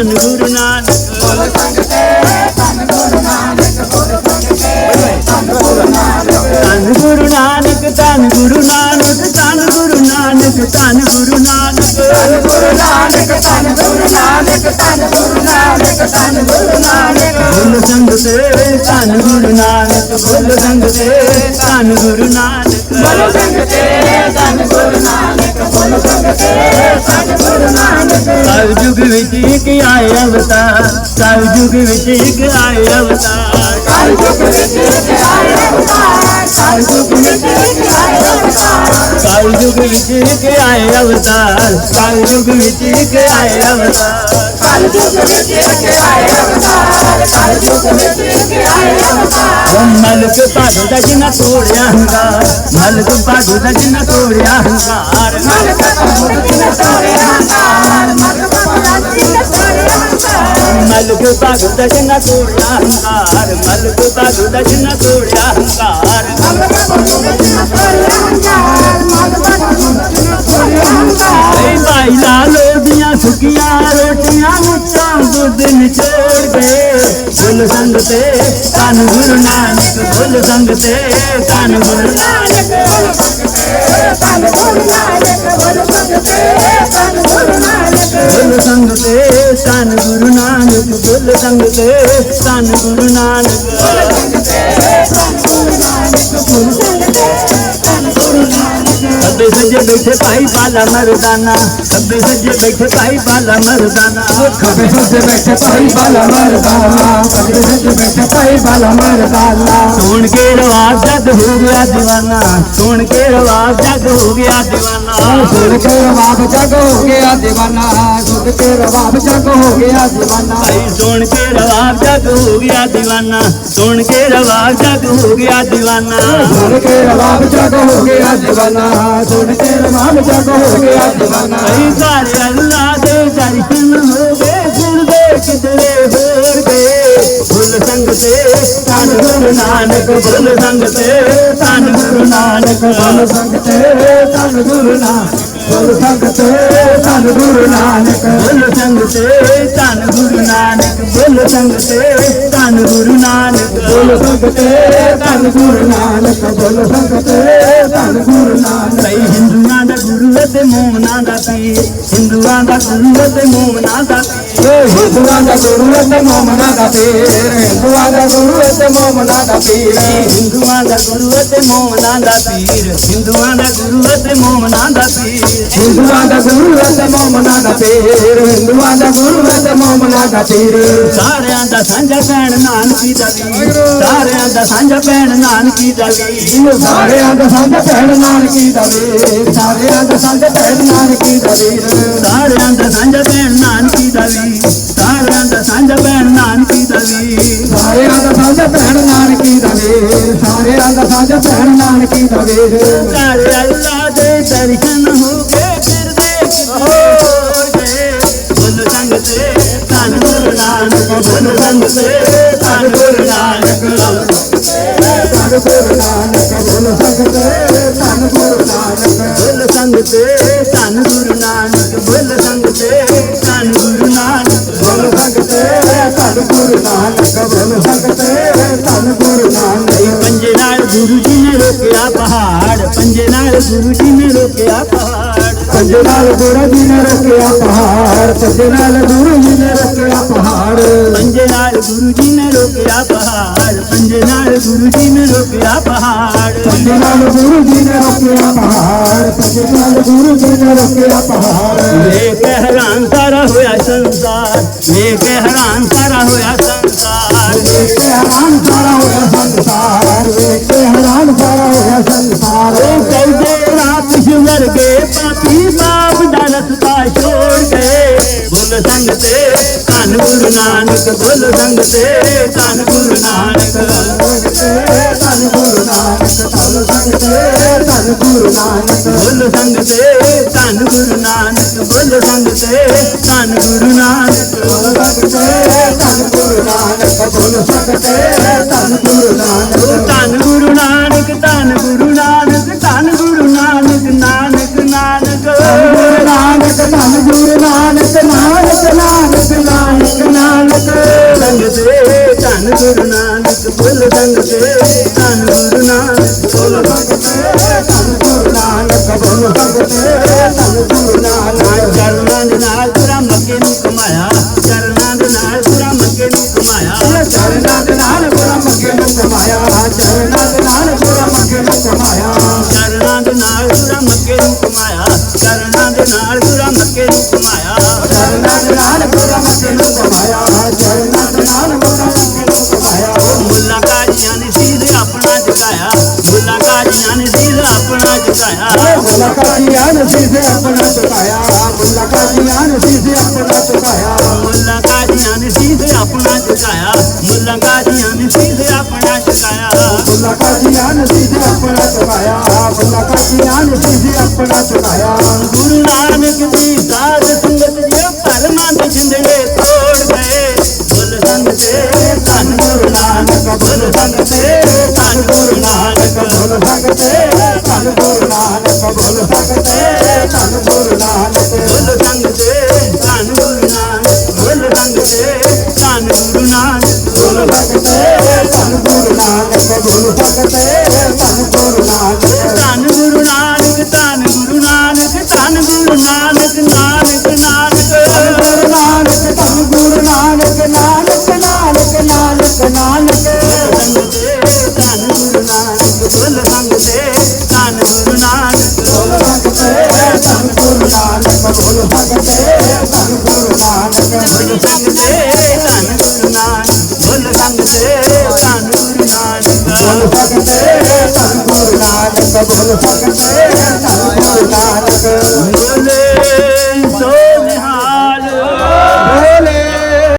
ਧੰਨ ਗੁਰੂ ਨਾਨਕ ਬੋਲ ਸੰਗਤੇ ਧੰਨ ਗੁਰੂ ਨਾਨਕ ਬੋਲ ਸੰਗਤੇ ਧੰਨ ਗੁਰੂ ਨਾਨਕ ਧੰਨ ਗੁਰੂ ਨਾਨਕ ਧੰਨ ਗੁਰੂ ਨਾਨਕ ਧੰਨ ਗੁਰੂ ਨਾਨਕ ਧੰਨ ਗੁਰੂ ਨਾਨਕ ਧੰਨ ਗੁਰੂ ਨਾਨਕ ਧੰਨ ਗੁਰੂ ਨਾਨਕ ਧੰਨ ਗੁਰੂ ਨਾਨਕ ਧੰਨ ਗੁਰੂ ਨਾਨਕ ਬੋਲ ਸੰਗ ਧੰਨ ਗੁਰੂ ਨਾਨਕ ਬੋਲ ਸੰਗ ਧੰਨ ਗੁਰੂ ਨਾਨਕ ਬੋਲ ਸੰਗਤੇ ਧੰਨ ਗੁਰੂ ਨਾਨਕ ਬੋਲ ਸੰਗਤੇ ਧੰਨ ਗੁਰੂ ਨਾਨਕ कलयुग विच एक आए अवतार. कलयुग विच एक आए अवतार. कलयुग विच एक आए अवतार. मलक पादुदा जी ना तोड़िया हंगार मलक पादुदा जी ना तोड़िया हंगार मलक पादुदा जी ना तोड़िया हंगार तोड़िया हंगार तोड़िया हंगार तोड़िया हंगार तोड़िया हंगार तोड़िया हंगार दिया सुकिया रोटियाँ मुट्ठा दूध नीचे ਸੰਗਤੇ ਬੋਲ ਸੰਗਤੇ ਤਨ ਗੁਰੂ ਨਾਨਕ, ਬੋਲ ਸੰਗਤੇ ਤਨ ਗੁਰੂ ਨਾਨਕ, ਬੋਲ ਸੰਗਤੇ ਤਨ ਗੁਰੂ ਨਾਨਕ, ਬੋਲ ਸੰਗਤੇ ਤਨ ਗੁਰੂ ਨਾਨਕ। ਬੋਲ ਸੰਗਤੇ ਤਨ ਗੁਰੂ ਨਾਨਕ, ਬੋਲ ਸੰਗਤੇ ਤਨ ਗੁਰੂ ਨਾਨਕ। ਬੋਲ ਸੰਗਤੇ बैठे पाई बाला मर्दाना। खबे सजे बैठे पाई बाला मर्दाना। खबे सजे बैठे पाई बाला मर्दाना। खबे सजे बैठे पाई बाला मर्दाना। सुन के रवाज जग हो गया दीवाना। सुन के रवाज जग हो गया दीवाना। सुन के रवाज जग हो गया दीवाना। सुन के रवाज जग हो गया दीवाना। सुन के रवाज जग हो गया दीवाना। सुन के रवाज जग हो गया दीवाना। सुन के रवाज जग हो गया दीवाना। सुन के ਮੁਸਲਮਾਨ ਜਗ ਹੋ ਗਿਆ دیਵਾਨਾ ਅਸੀਂ ਸਾਰੇ ਅੱਲਾ ਦੇ ਦਰਸ਼ਨ ਹੋ ਗਏ ਗੁਰਦੇ ਕਿਧਰੇ ਹੋਰ ਗਏ। ਬੁੱਲ ਸੰਗ ਤੇ ਧੰਨ ਗੁਰੂ ਨਾਨਕ ਬੁੱਲ ਸੰਗ ਤੇ ਧੰਨ ਗੁਰੂ ਨਾਨਕ। ਬੁੱਲ ਸੰਗ ਤੇ ਧੰਨ ਗੁਰੂ ਨਾਨਕ। बोल संगते सन गुरु नानक बोल संगते सन गुरु नानक बोल संगते सन गुरु नानक बोल ਗੁਰੂ सन गुरु नानक बोल संगते ਗੁਰੂ गुरु नानक सही हिंदुआ दा गुरु ते मोहना दा पी हिंदुआ दा गुरु ते मोहना दा हिंदुआ दा गुरु ते मोहना दा पी हिंदुआ दा ਅਤੇ ਮੋਮਨਾਂ ਦਾ ਪੀਰ। ਹਿੰਦੂਆਂ ਦਾ ਗੁਰੂ ਅਤੇ ਮੋਮਨਾਂ ਦਾ ਪੀਰ। ਹਿੰਦੂਆਂ ਦਾ ਗੁਰੂ ਅਤੇ ਮੋਮਨਾਂ ਦਾ ਪੀਰ। ਹਿੰਦੂਆਂ ਦਾ ਗੁਰੂ ਅਤੇ ਮੋਮਨਾਂ ਦਾ ਪੀਰ। ਹਿੰਦੂਆਂ ਦਾ ਗੁਰੂ ਅਤੇ ਮੋਮਨਾਂ ਦਾ ਪੀਰ। ਸਾਰਿਆਂ ਦਾ ਸਾਂਝਾ ਭੈਣ ਨਾਨਕੀ ਦਾ ਵੀਰ। ਸਾਰਿਆਂ ਦਾ ਸਾਂਝਾ ਭੈਣ ਨਾਨਕੀ ਦਾ ਵੀਰ। ਸਾਰਿਆਂ ਦਾ ਸੰਗ ਭੈਣ ਨਾਨਕੀ ਦਾ ਵੀਰ। ਸਾਰਿਆਂ ਦਾ ਸੰਗ ਭੈਣ ਨਾਨਕੀ ਦਾ ਵੀਰ। ਸਾਰਿਆਂ ਦਾ ਸਾਂਝਾ ਭੈਣ ਨਾਨਕੀ ਦਾ ਵੀਰ। ਸਾਜਾ ਭੈਣ ਨਾਨਕੀ ਦਾ ਵੇਰ ਸਾਰਿਆਂ ਦਾ ਸਾਜਾ ਭੈਣ ਨਾਨਕੀ ਦਾ ਵੇਰ ਘਰ ਅੱਲਾ ਦੇ ਦਰਸ਼ਨ ਹੋ ਗਏ ਫਿਰ ਹੋ ਗਏ ਬਨ ਸੰਗ ਤੇ ਤਨ ਗੁਰੂ ਨਾਨਕ ਬਨ ਸੰਗ ਤੇ ਤਨ ਗੁਰੂ ਨਾਨਕ। ਤਨ ਗੁਰੂ ਨਾਨਕ ਬਨ ਸੰਗ ਤੇ ਤਨ ਗੁਰੂ ਨਾਨਕ। ਬਨ ਸੰਗ ਤੇ ਤਨ ਗੁਰੂ ਨਾਨਕ ਬਨ ਸੰਗ ਤੇ ਤਨ ਗੁਰੂ ਨਾਨਕ। ਬਨ ਸੰਗ ਤੇ ਤਨ ਗੁਰੂ ਨਾਨਕ। ਗੁਰੂ ਜੀ ਨੇ ਰੋਕਿਆ ਪਹਾੜ। ਪੰਜੇ ਨਾਲ ਗੁਰੂ ਜੀ ਨੇ ਰੋਕਿਆ ਪਹਾੜ ਪੰਜੇ ਨਾਲ ਗੁਰੂ ਜੀ ਨੇ ਰੋਕਿਆ ਪਹਾੜ। ਪੰਜੇ ਨਾਲ ਗੁਰੂ ਜੀ ਨੇ ਰੋਕਿਆ ਪਹਾੜ ਪੰਜੇ ਨਾਲ ਗੁਰੂ ਜੀ ਨੇ ਰੋਕਿਆ ਪਹਾੜ। ਪੰਜੇ ਨਾਲ ਗੁਰੂ ਜੀ ਨੇ ਰੋਕਿਆ ਪਹਾੜ ਪੰਜੇ ਨਾਲ ਗੁਰੂ ਜੀ ਨੇ ਰੋਕਿਆ ਪਹਾੜ। ਵੇਖ ਹੈਰਾਨ ਸਾਰਾ ਹੋਇਆ ਸੰਸਾਰ ਵੇਖ ਹੈਰਾਨ ਨਾਨਕ ਬੁੱਲ ਸੰਗ ਧੰਨ ਗੁਰੂ ਨਾਨਕ। ਧੰਨ ਗੁਰੂ ਨਾਨਕ ਧੰਨ ਸੰਗਤੇ ਧੰਨ ਗੁਰੂ ਨਾਨਕ ਬੁੱਲ ਸੰਗਤੇ ਧੰਨ ਗੁਰੂ ਨਾਨਕ। ਬੁੱਲ ਸੰਗਤੇ ਧੰਨ ਗੁਰੂ ਨਾਨਕ ਬੋਲ ਸੰਗਤੇ ਧੰਨ ਗੁਰੂ ਨਾਨਕ। ਬੋਲ ਸੰਗਤੇ ਗੁਰੂ ਨਾਨਕ ਬੋਲ ਸੰਗ ਧੰਨ ਗੁਰੂ ਨਾਨਕ ਬੋਲ ਸੰਗਤੇ ਧੰਨ ਗੁਰੂ ਨਾਨਕ ਬੋਲ ਸੰਗਤੇ ਧੰਨ ਗੁਰੂ ਨਾਨਕ ਚਰਨਾਂ ਦੇ ਨਾਲ ਪੂਰਾ ਮੱਕੇ ਨੂੰ ਕਮਾਇਆ ਚਰਨਾਂ ਦੇ ਨਾਲ ਪੂਰਾ ਮੱਕੇ ਨੂੰ ਕਮਾਇਆ ਚਰਨਾਂ ਦੇ ਨਾਲ ਗੁਰੂ ਮੱਗੇ ਨੂੰ ਕਮਾਇਆ ਚਰਨਾਂ ਦੇ ਨਾਲ ਗੁਰੂ ਮੱਗੇ ਨੂੰ ਕਮਾਇਆ ਚਰਨਾਂ ਦੇ ਨਾਲ ਪੂਰਾ ਮੱਕੇ ਨੂੰ ਕਮਾਇਆ ਚਰਨਾਂ ਦੇ ਨਾਲ ਪੂਰਾ ਮੱਕੇ ਨੂੰ ਕਮਾਇਆ कादियान से अपना चुकाया। अपना चुकाया। मुल्ला चुकाया। मुल्ला गुरु नानक सकते तनुर नानक बोल सकते तनुर नानक बोल सकते